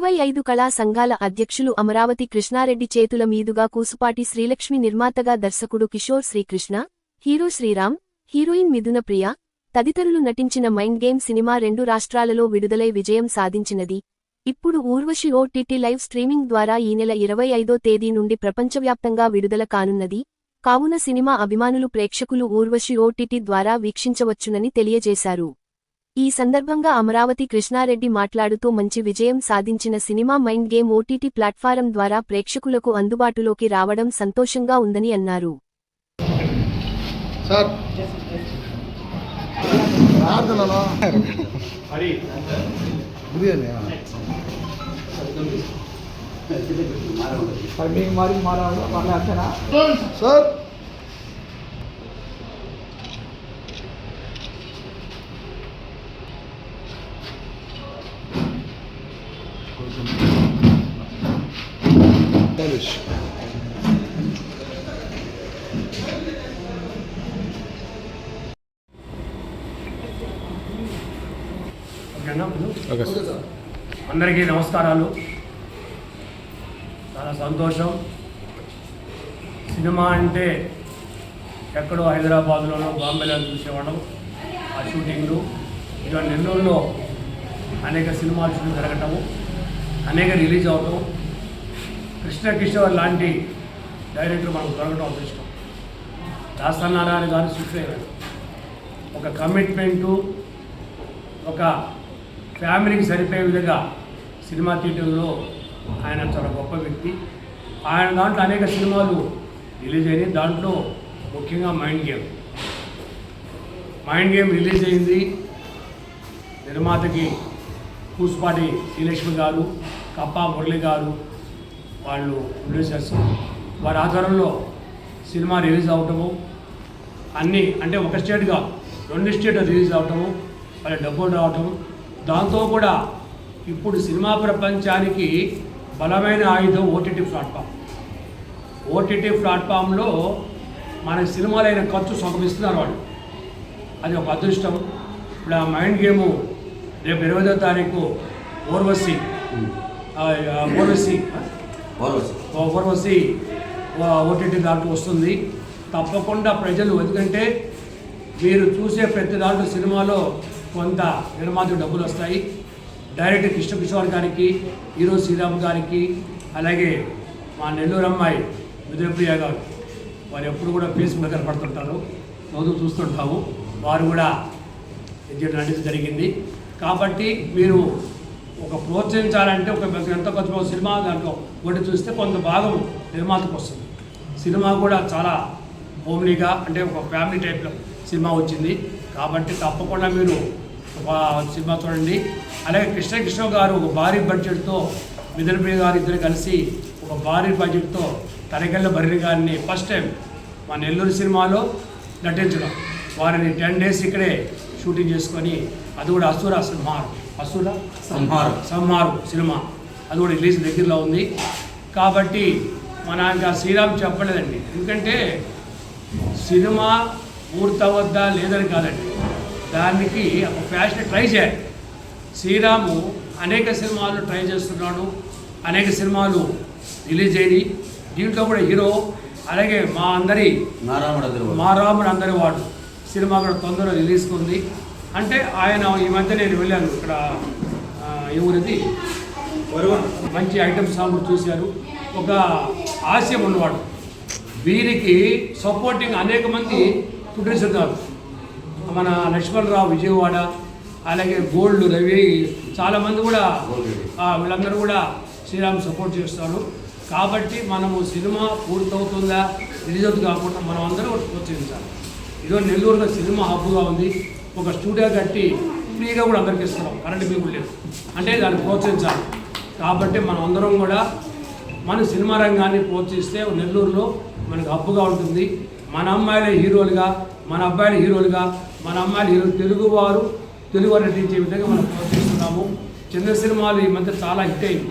ఇరవై ఐదు కళా సంఘాల అధ్యక్షులు అమరావతి కృష్ణారెడ్డి చేతుల మీదుగా కూసుపాటి శ్రీలక్ష్మి నిర్మాతగా దర్శకుడు కిషోర్ శ్రీకృష్ణ హీరో శ్రీరామ్ హీరోయిన్ మిథున ప్రియ తదితరులు నటించిన మైండ్ గేమ్ సినిమా రెండు రాష్ట్రాలలో విడుదలై విజయం సాధించినది. ఇప్పుడు ఊర్వశి ఓటీటీ లైవ్ స్ట్రీమింగ్ ద్వారా ఈ నెల ఇరవై ఐదో తేదీ నుండి ప్రపంచవ్యాప్తంగా విడుదల కానున్నది. కావున సినిమా అభిమానులు ప్రేక్షకులు ఊర్వశి ఓటీటీ ద్వారా వీక్షించవచ్చునని తెలియజేశారు. ఈ సందర్భంగా అమరావతి కృష్ణారెడ్డి మాట్లాడుతూ మంచి విజయం సాధించిన cinema Mind Game OTT platform ద్వారా ప్రేక్షకులకు అందుబాటులోకి రావడం సంతోషంగా ఉందని అన్నారు. సార్ ప్రార్థనలో బిర్యానీ మరి మీకు మరి మన మళ్ళీ అంతేనా సార్ తెలుసు ఓకేనా ఓకే సార్. అందరికీ నమస్కారాలు. చాలా సంతోషం. సినిమా అంటే ఎక్కడో హైదరాబాద్లోనో బాంబేలో చూసేవాళ్ళం. ఆ షూటింగ్లు ఇలా నెల్లూరులో అనేక సినిమాలు షూటింగ్ జరగటము అనేక రిలీజ్ అవటం కృష్ణ కిషోర్ లాంటి డైరెక్టర్ మనకు దొరకడం అదృష్టం. దాసనారాయణ గారు సృష్టి ఒక కమిట్మెంటు ఒక ఫ్యామిలీకి సరిపోయే విధంగా సినిమా థియేటర్లో ఆయన చాలా గొప్ప వ్యక్తి. ఆయన దాంట్లో అనేక సినిమాలు రిలీజ్ అయినాయి. దాంట్లో ముఖ్యంగా mind game. Mind game release అయింది. నిర్మాతకి పూసుపాటి శ్రీలక్ష్మి గారు కప్పా మురళి గారు వాళ్ళు ప్రొడ్యూసర్స్ వారి ఆధారంలో సినిమా రిలీజ్ అవటము అన్నీ అంటే ఒక స్టేట్గా రెండు స్టేట్ రిలీజ్ అవటము వాళ్ళ డబ్బులు రావటం దాంతో కూడా ఇప్పుడు సినిమా ప్రపంచానికి బలమైన ఆయుధం ఓటీటీ ప్లాట్ఫామ్ ఓటీటీ ప్లాట్ఫామ్లో మన సినిమాలైన ఖర్చు సగం వాళ్ళు. అది ఒక అదృష్టం. ఇప్పుడు ఆ మైండ్ గేము రేపు ఇరవైదో తారీఖు ఓర్వసి ఓర్వసి ఆ, ఓర్వశి ఓటీటీ దాంట్లో వస్తుంది. తప్పకుండా ప్రజలు ఎందుకంటే మీరు చూసే ప్రతి దాంట్లో సినిమాలో కొంత నిర్మాత డబ్బులు వస్తాయి. డైరెక్టర్ కృష్ణ కిషోర్ గారికి హీరో శ్రీరామ్ గారికి అలాగే మా నెల్లూరు అమ్మాయి విజయప్రియ గారు. వారు ఎప్పుడు కూడా ఫేస్ మీద కనపడుతుంటారు. రోజు చూస్తుంటాము. వారు కూడా నటించడం జరిగింది. కాబట్టి మీరు ఒక ప్రోత్సహించాలంటే ఒక ఎంత ఖర్చు సినిమా దాంట్లో ఒకటి చూస్తే కొంత భాగం నిర్మాతకు వస్తుంది. సినిమా కూడా చాలా హోమ్లీగా అంటే ఒక ఫ్యామిలీ టైప్లో సినిమా వచ్చింది. కాబట్టి తప్పకుండా మీరు ఒక సినిమా చూడండి. అలాగే కృష్ణకృష్ణ గారు ఒక భారీ బడ్జెట్తో మిథునప్రియ గారు ఇద్దరు కలిసి ఒక భారీ బడ్జెట్తో తనకెళ్ళ బర్రి గారిని ఫస్ట్ టైం మా నెల్లూరు సినిమాలో నటించడం. వారిని టెన్ డేస్ ఇక్కడే షూటింగ్ చేసుకొని అది కూడా అసుర సంహారం. అసుర సంహారం. సంహారం సినిమా. అది కూడా రిలీజ్ దగ్గరలో ఉంది. కాబట్టి మన ఇంకా శ్రీరామ్ చెప్పలేదండి. ఎందుకంటే సినిమా పూర్తవద్దా లేదని కాదండి. దానికి ఒక ఫ్యాషన్ ట్రై చేయాలి. శ్రీరాము అనేక సినిమాలు ట్రై చేస్తున్నాడు. అనేక సినిమాలు రిలీజ్ అయ్యి దీంట్లో కూడా హీరో అలాగే మా అందరి నారాయణ మా రాముడు అందరి వాడు. సినిమా కూడా తొందరగా రిలీజ్కి ఉంది. అంటే ఆయన ఈ మధ్య నేను వెళ్ళాను ఇక్కడ ఊరిది. మంచి ఐటమ్ సాంగ్ చూశారు. ఒక ఆశయం ఉన్నవాడు. వీరికి సపోర్టింగ్ అనేక మంది గారు మన లక్ష్మణరావు విజయవాడ అలాగే గోల్డ్ రవి చాలామంది కూడా వీళ్ళందరూ కూడా శ్రీరామ్ సపోర్ట్ చేస్తారు. కాబట్టి మనము సినిమా పూర్తవుతుందా రిలీజ్ అవుతుంది కాకుండా మనం అందరూ ప్రోత్సహించాలి. ఈరోజు నెల్లూరులో సినిమా హబ్బుగా ఉంది. ఒక స్టూడియో కట్టి ఫ్రీగా కూడా అందరికి ఇస్తున్నాం. కరెంట్ బిల్లు లేదు. అంటే దాన్ని ప్రోత్సహించాలి. కాబట్టి మనం అందరం కూడా మన సినిమా రంగాన్ని ప్రోత్సహిస్తే నెల్లూరులో మనకు హబ్బుగా ఉంటుంది. మన అమ్మాయిలే హీరోలుగా మన అబ్బాయిల హీరోలుగా మన అమ్మాయిలు హీరో తెలుగువారు తెలుగు వారు నటించే విధంగా మనం ప్రోత్సహిస్తున్నాము. చిన్న సినిమాలు ఈ మధ్య చాలా హిట్ అయింది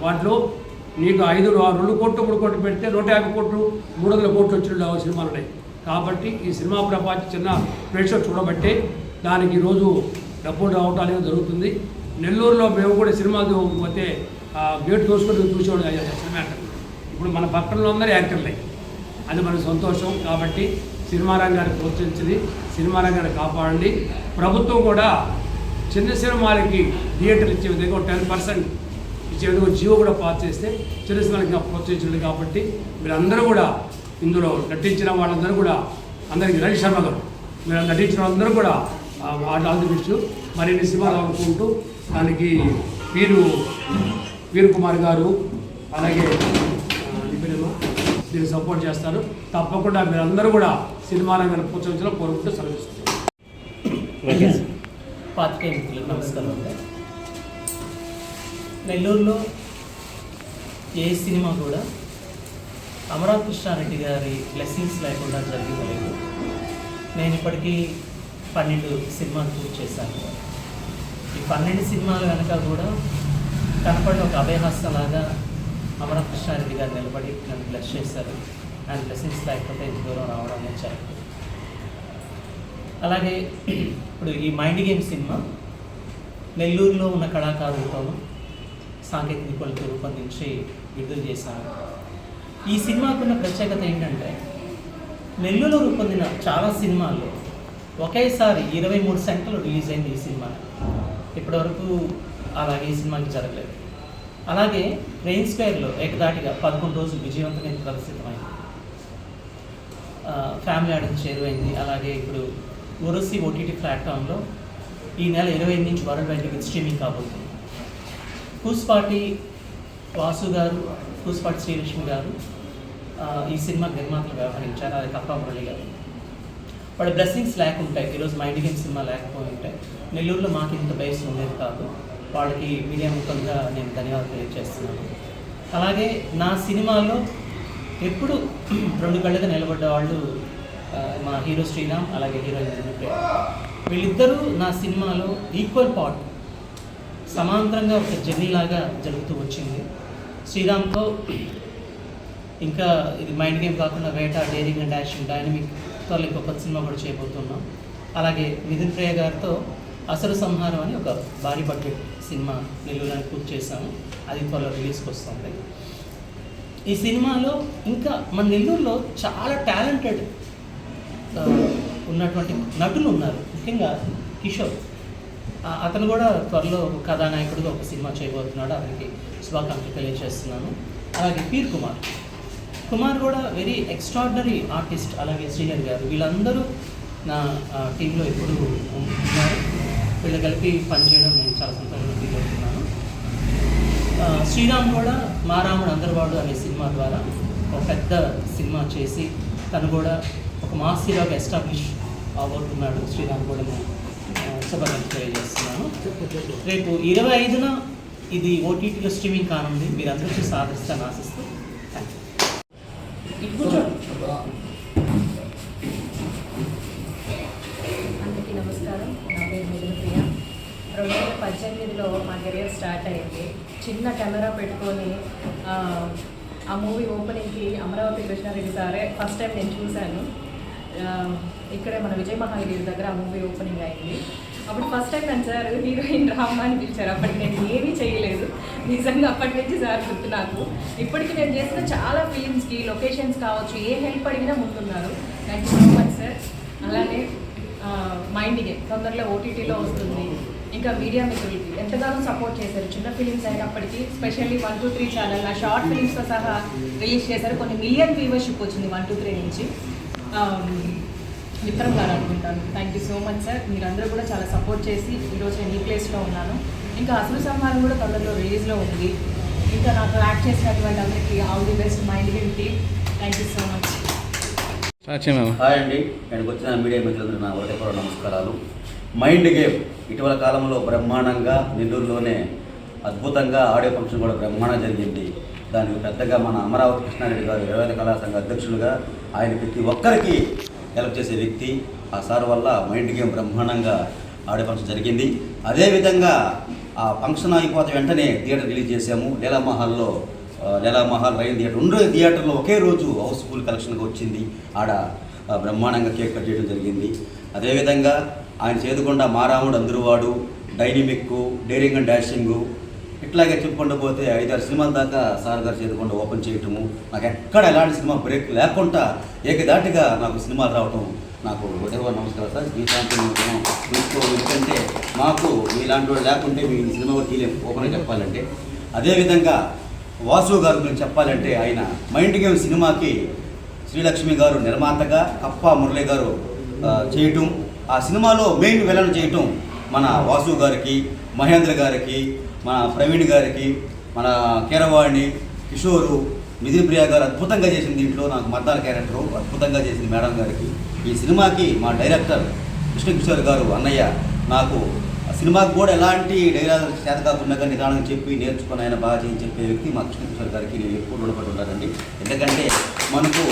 వాటిలో నీకు ఐదు రెండు కోట్లు మూడు కోట్లు పెడితే నూట యాభై కోట్లు మూడు వందల కోట్లు వచ్చిన సినిమాలు ఉన్నాయి. కాబట్టి ఈ సినిమా ప్రపంచ చిన్న ప్రేక్షకులు చూడబట్టే దానికి ఈరోజు డబ్బులు రావటం అనేది జరుగుతుంది. నెల్లూరులో మేము కూడా సినిమాకి పోతే ఆ గేట్ తోసుకొని చూసేవాడు అయ్యా సినిమా యాక్టర్ ఇప్పుడు మన పట్టణంలో అందరూ యాక్టర్లే. అది మనకు సంతోషం కాబట్టి సినిమా రంగాన్ని ప్రోత్సహించింది సినిమా రంగాన్ని కాపాడండి. ప్రభుత్వం కూడా చిన్న సినిమాలకి థియేటర్లు ఇచ్చే విధంగా టెన్ పర్సెంట్ ఇచ్చే విధంగా జీవో కూడా పాస్ చేస్తే చిన్న సినిమాలకి ప్రోత్సహించండి కాబట్టి మీరందరూ కూడా ఇందులో నటించిన వాళ్ళందరూ కూడా అందరికీ రవి శర్మ గారు. మీరు నటించిన వాళ్ళందరూ కూడా ఆల్ ది బెస్ట్ మరిన్ని సినిమాలు అనుకుంటూ దానికి వీరు వీరు కుమార్ గారు అలాగే దీన్ని దీనికి సపోర్ట్ చేస్తారు. తప్పకుండా మీరందరూ కూడా సినిమా రంగాన్ని ప్రోత్సహించడం కోరుకుంటూ సెలవిస్తున్నారు పాతికే మిత్రులకు నమస్కారం నెల్లూరులో ఏ సినిమా కూడా అమరాకృష్ణారెడ్డి గారి బ్లెస్సింగ్స్ లేకుండా జరిగిపోలేదు నేను ఇప్పటికీ పన్నెండు సినిమాలు పూర్తి చేశాను ఈ పన్నెండు సినిమాలు వెనక కూడా కనపడిన ఒక అభయహస్తలాగా అమరావతి కృష్ణారెడ్డి గారు నిలబడి నన్ను బ్లెస్ చేశారు. అండ్ బ్లెస్సింగ్స్ లేకపోతే ఇంత దూరం రావడం అనేది అలాగే ఇప్పుడు ఈ మైండ్ గేమ్ సినిమా నెల్లూరులో ఉన్న కళాకారులతోనూ సాంకేతిక నిపుణులతో రూపొందించి విడుదల చేశాను ఈ సినిమాకున్న ప్రత్యేకత ఏంటంటే నెల్లూరులో రూపొందిన చాలా సినిమాల్లో ఒకేసారి ఇరవై మూడు సెంటర్లు రిలీజ్ అయింది ఈ సినిమా. ఇప్పటివరకు అలాగే ఈ సినిమాకి జరగలేదు. అలాగే రెయిన్ స్క్వేర్లో ఏకదాటిగా పదకొండు రోజులు విజయవంతమైన ప్రదర్శితమైంది. ఫ్యామిలీ ఆడియన్స్ చేరువైంది అలాగే ఇప్పుడు ఒరసి ఓటీటీ ప్లాట్ఫామ్లో ఈ నెల ఇరవై ఎనిమిది నుంచి వరల్డ్ వైడ్ స్ట్రీమింగ్ కాబోతుంది. కూస్పాటి వాసు గారు కూస్పాటి శ్రీలక్ష్మి గారు ఈ సినిమాకి నిర్మాతలు వ్యవహరించారు. అది కప్పా మురళి గారు. వాళ్ళ బ్లెస్సింగ్స్ లేకుంటాయి. ఈరోజు మైండ్ గేమ్ సినిమా లేకపోయి నెల్లూరులో మాకు ఇంత బేస్ ఉండేది కాదు. వాళ్ళకి మీడియా ముఖంగా నేను ధన్యవాదాలు తెలియజేస్తున్నాను. అలాగే నా సినిమాలో ఎప్పుడు రెండు కళ్ళగా నిలబడ్డ వాళ్ళు మా హీరో శ్రీరామ్ అలాగే హీరోయిన్ దివ్యప్రియ. వీళ్ళిద్దరూ నా సినిమాలో ఈక్వల్ పార్ట్ సమాంతరంగా ఒక జర్నీ లాగా జరుగుతూ వచ్చింది. శ్రీరామ్తో ఇంకా ఇది మైండ్ గేమ్ కాకుండా వేట డేరింగ్ అండ్ యాక్షన్ డైనమిక్ త్వరలో ఇంకొక కొత్త సినిమా కూడా చేయబోతున్నాం. అలాగే నితిన్ ప్రియ గారితో అసలు సంహారం అని ఒక భారీ బడ్జెట్ సినిమా నెల్లూరులో పూర్తి చేశాము. అది త్వరలో రిలీజ్కి వస్తుంది. ఈ సినిమాలో ఇంకా మన నెల్లూరులో చాలా టాలెంటెడ్ ఉన్నటువంటి నటులు ఉన్నారు. ముఖ్యంగా కిషోర్. అతను కూడా త్వరలో కథానాయకుడిగా ఒక సినిమా చేయబోతున్నాడు. అతనికి శుభాకాంక్షలు తెలియజేస్తున్నాను. అలాగే పీర్ కుమార్. కుమార్ కూడా వెరీ ఎక్స్ట్రాడినరీ ఆర్టిస్ట్ అలాగే శ్రీహరి గారు. వీళ్ళందరూ నా టీంలో ఎప్పుడు ఉన్నారు. వీళ్ళు కలిపి పనిచేయడం నేను చాలా సంతోషంగా ఫీల్ అవుతున్నాను. శ్రీరామ్ కూడా మా రాముడు అందరివాడు అనే సినిమా ద్వారా ఒక పెద్ద సినిమా చేసి తను కూడా ఒక మాస్ హీరోగా ఎస్టాబ్లిష్ అవ్వబోతున్నాడు శ్రీరామ్ కూడా నేను శుభాకాంక్షలు తెలియజేస్తున్నాను. రేపు ఇరవై ఐదున ఇది ఓటీటీలో స్ట్రీమింగ్ కానుంది. మీరందరూ చూసి ఆదరిస్తాను ఆశిస్తూ. అందరికీ నమస్కారం. నా పేరు మిథున రెండు వేల పద్దెనిమిదిలో మా కెరియర్ స్టార్ట్ అయింది. చిన్న కెమెరా పెట్టుకొని ఆ, మూవీ ఓపెనింగ్కి అమరావతి కృష్ణారెడ్డి సారే ఫస్ట్ టైం నేను చూశాను. ఇక్కడే మన విజయ మహాగిరి దగ్గర ఆ మూవీ ఓపెనింగ్ అయింది. అప్పుడు ఫస్ట్ టైం నన్ను సార్ హీరోయిన్ రామ్మా అని పిలిచారు. అప్పటికి నేను ఏమీ చేయలేదు. నిజంగా అప్పటి నుంచి సార్ గుర్తు నాకు. ఇప్పటికి నేను చేసిన చాలా ఫిలిమ్స్కి లొకేషన్స్ కావచ్చు ఏ హెల్ప్ అడిగినా ముందున్నారు. Thank you so much sir అలానే మైండ్కి తొందరలో ఓటీటీలో వస్తుంది. ఇంకా మీడియా మిత్రులకి ఎంతగానో సపోర్ట్ చేశారు. చిన్న ఫిలిమ్స్ అయినప్పటికీ specially one two three channel నా షార్ట్ ఫిలిమ్స్తో సహా రిలీజ్ చేశారు. కొన్ని మిలియన్ వ్యూవర్షిప్ వచ్చింది వన్ టూ త్రీ నుంచి. విక్రమ్ గారు అనుకుంటాను thank you so much sir మీరందరూ కూడా చాలా సపోర్ట్ చేసి ఈరోజు నేను ఈ ప్లేస్లో ఉన్నాను. ఇంకా అసలు సంహారం కూడా తొందరలో రిలీజ్లో ఉంది. ఇంకా నాకు యాక్ట్ చేసినటువంటి అందరికీ all the best mind game team thank you so much hi అండి. నేను వచ్చిన మీడియా మిత్రులందరూ నా హృదయపూర్వక నమస్కారాలు. మైండ్ గేమ్ ఇటీవల కాలంలో బ్రహ్మాండంగా నెల్లూరులోనే అద్భుతంగా ఆడియో ఫంక్షన్ కూడా బ్రహ్మాండంగా జరిగింది. దానికి పెద్దగా మన అమరావతి కృష్ణారెడ్డి గారు వ్యవసాయ కళా సంఘ అధ్యక్షులుగా ఆయన ప్రతి ఒక్కరికి హెల్ప్ చేసే వ్యక్తి ఆ సార్ వల్ల మైండ్ గేమ్ బ్రహ్మాండంగా ఆడే ఫంక్షన్ జరిగింది. అదేవిధంగా ఆ ఫంక్షన్ అయిపోతే వెంటనే థియేటర్ రిలీజ్ చేశాము. లీలామహల్లో ఆ, లీలామహల్ రైన్ థియేటర్ రెండు థియేటర్లో ఒకే రోజు హౌస్ఫుల్ కలెక్షన్గా వచ్చింది. ఆడ బ్రహ్మాండంగా కేక్ కట్ చేయడం జరిగింది. అదేవిధంగా ఆయన చేదుకొండ మారాముడు అందరువాడు డైనమిక్ డేరింగ్ అండ్ డాషింగు ఇట్లాగే చెప్పుకుంటూ పోతే ఐదారు సినిమాల దాకా సార్ గారు చేరుకుండా ఓపెన్ చేయటము నాకు ఎక్కడ ఎలాంటి సినిమా బ్రేక్ లేకుండా ఏకదాటిగా నాకు సినిమాలు రావటం నాకు ఉదయ నమస్కారం సార్. ఈ ప్రాంతం ఎందుకంటే మాకు మీలాంటి వాడు లేకుంటే మీ సినిమా తీయలేము ఓపెన్గా చెప్పాలంటే అదేవిధంగా వాసు గారి గురించి చెప్పాలంటే ఆయన మైండ్ గేమ్ సినిమాకి శ్రీలక్ష్మి గారు నిర్మాతగా కప్ప మురళి గారు చేయటం ఆ సినిమాలో మెయిన్ విలన్ చేయటం మన వాసు గారికి మహేంద్ర గారికి మన ప్రవీణ్ గారికి మన కీరవాణి కిషోరు మిథున్ గారు అద్భుతంగా చేసింది దీంట్లో. నాకు మద్దాల క్యారెక్టరు అద్భుతంగా చేసింది మేడం గారికి. ఈ సినిమాకి మా డైరెక్టర్ కృష్ణ కిషోర్ గారు అన్నయ్య నాకు ఆ సినిమాకి కూడా ఎలాంటి డైలాగ్ చేత కాకుండా కానీ నిదానం చెప్పి నేర్చుకుని ఆయన బాగా చేసి చెప్పే వ్యక్తి మా కృష్ణ కిషోర్ గారికి. నేను ఎప్పుడు రుణపడి ఉంటానండి. ఎందుకంటే మనకు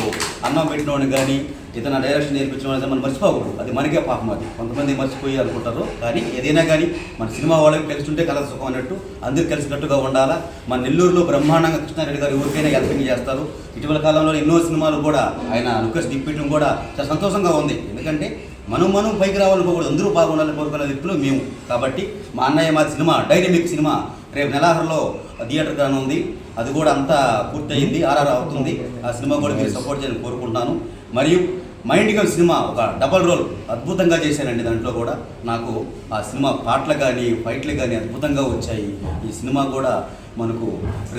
అన్నం పెట్టినవాడిని కానీ ఇతను డైరెక్షన్ నేర్పించడం అనేది మనం మర్చిపోకూడదు. అది మనకే పాపం అది. కొంతమంది మర్చిపోయి అనుకుంటారు. కానీ ఏదైనా కానీ మన సినిమా వాళ్ళకి కలిసింటే కలర్ సుఖం అన్నట్టు అందరూ కలిసినట్టుగా ఉండాలా? మన నెల్లూరులో బ్రహ్మాండంగా కృష్ణారెడ్డి గారు ఎవరికైనా హెల్పింగ్ చేస్తారు. ఇటీవల కాలంలో ఎన్నో సినిమాలు కూడా ఆయన రిక్వెస్ట్ ఇప్పించడం కూడా చాలా సంతోషంగా ఉంది. ఎందుకంటే మనం మనం పైకి రావాలనుకోకూడదు. అందరూ బాగుండాలని కోరుకునే వ్యక్తులు మేము. కాబట్టి మా అన్నయ్య మా సినిమా డైనమిక్ సినిమా. రేపు నెలాఖరులో థియేటర్ కానుంది. ఉంది అది కూడా అంతా పూర్తయింది. ఆర్ఆర్ అవుతుంది. ఆ సినిమా కూడా మీరు సపోర్ట్ చేయాలని కోరుకుంటున్నాను. మరియు మైండ్ గేమ్ సినిమా ఒక డబల్ రోల్ అద్భుతంగా చేశానండి దాంట్లో కూడా. నాకు ఆ సినిమా పాటలు కానీ ఫైట్లు కానీ అద్భుతంగా వచ్చాయి. ఈ సినిమా కూడా మనకు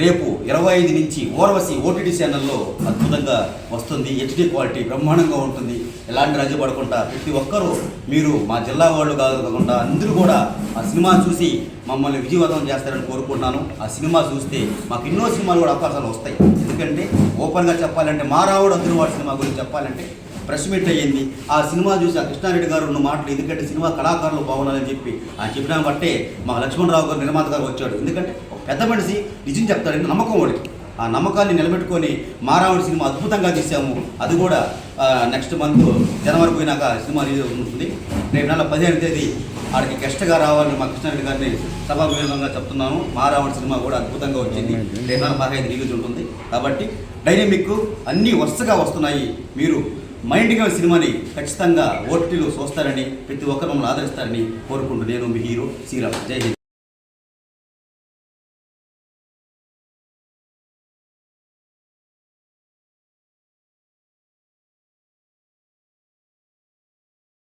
రేపు ఇరవై ఐదు నుంచి ఓర్వసి ఓటీటీ ఛానల్లో అద్భుతంగా వస్తుంది. హెచ్డి క్వాలిటీ బ్రహ్మాండంగా ఉంటుంది. ఎలాంటి రజ పడకుండా ప్రతి ఒక్కరూ మీరు మా జిల్లా వాళ్ళు కాకుండా అందరూ కూడా ఆ సినిమా చూసి మమ్మల్ని విజయవంతం చేస్తారని కోరుకుంటున్నాను. ఆ సినిమా చూస్తే మాకు ఎన్నో సినిమాలు కూడా అవకాశాలు వస్తాయి. ఎందుకంటే ఓపెన్గా చెప్పాలంటే మారావుడు అందరూ వాడి సినిమా గురించి చెప్పాలంటే ప్రెస్ మీట్ అయ్యింది. ఆ సినిమా చూసి ఆ కృష్ణారెడ్డి గారు ఉన్న మాటలు ఎందుకంటే సినిమా కళాకారులు బాగున్నారని చెప్పి ఆయన చెప్పిన బట్టే మా లక్ష్మణరావు గారు నిర్మాత గారు వచ్చాడు ఎందుకంటే ఒక పెద్ద మనిషి నిజం చెప్తాడని నమ్మకం వాడికి ఆ నమ్మకాన్ని నిలబెట్టుకొని మారావుడి సినిమా అద్భుతంగా తీసాము అది కూడా నెక్స్ట్ మంత్ జనవరి పోయినాక సినిమా రిలీజ్ ఉంటుంది రేపు నెల పదిహేను తేదీ ఆడికి గెస్ట్గా రావాలని మా కృష్ణారెడ్డి గారిని సభాభివంగా చెప్తున్నాను. మారావుడి సినిమా కూడా అద్భుతంగా వచ్చింది. రేపు నెల పదహైదు రిలీజ్ ఉంటుంది. కాబట్టి డైనమిక్ అన్నీ వరుసగా వస్తున్నాయి. మీరు మైండ్ గేమ్ సినిమాని ఖచ్చితంగా ఓటీటీలో చూస్తారని ప్రతి ఒక్కరు మమ్మల్ని ఆదరిస్తారని కోరుకుంటూ నేను మీ హీరో శ్రీరామ్. జై హింద్.